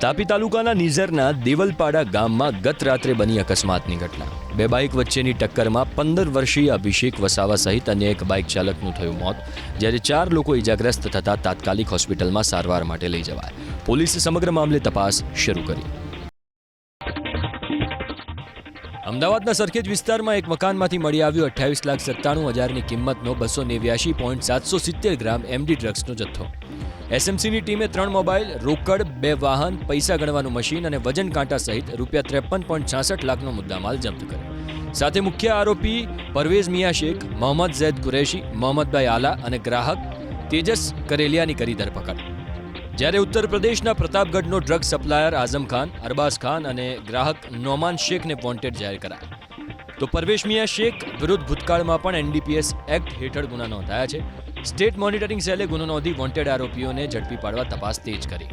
તાપી તાલુકાના નિઝરના દેવલપાડા ગામમાં ગત રાત્રે બની અકસ્માતની ઘટના. બે બાઇક વચ્ચેની ટક્કરમાં પંદર વર્ષીય અભિષેક વસાવા સહિત અન્ય એક બાઇક ચાલકનું થયું મોત, જ્યારે ચાર લોકો ઇજાગ્રસ્ત થતા તાત્કાલિક હોસ્પિટલમાં સારવાર માટે લઈ જવાય. પોલીસે સમગ્ર મામલે તપાસ શરૂ કરી. અમદાવાદના સરખેજ વિસ્તારમાં એક મકાનમાંથી મળી આવ્યો અઠ્યાવીસ લાખ સત્તાણું હજારની કિંમતનો બસો નેવ્યાશી પોઈન્ટ સાતસો સિત્તેર ગ્રામ એમડી ડ્રગ્સનો જથ્થો. એસએમસીની ટીમે ત્રણ મોબાઈલ, રોકડ, બે વાહન, પૈસા ગણવાનું મશીન અને વજન કાંટા સહિત રૂપિયા ત્રેપન પોઈન્ટ છાસઠ લાખનો મુદ્દામાલ જપ્ત કર્યો. સાથે મુખ્ય આરોપી પરવેઝ મિયા શેખ, મોહમ્મદ ઝૈદ કુરેશી, મોહમ્મદભાઈ આલા અને ગ્રાહક તેજસ કરેલિયાની કરી ધરપકડ. જ્યારે ઉત્તર પ્રદેશના પ્રતાપગઢનો ડ્રગ સપ્લાયર આઝમ ખાન, અરબાઝ ખાન અને ગ્રાહક નોમાન શેખને વોન્ટેડ જાહેર કરાયા તો પરવેશ મિયા શેખ વિરુદ્ધ ભૂતકાળમાં પણ એનડીપીએસ એક્ટ હેઠળ ગુના નોંધાયા છે. સ્ટેટ મોનિટરિંગ સેલે ગુનો નોંધી વોન્ટેડ આરોપીઓને ઝડપી પાડવા તપાસ તેજ કરી.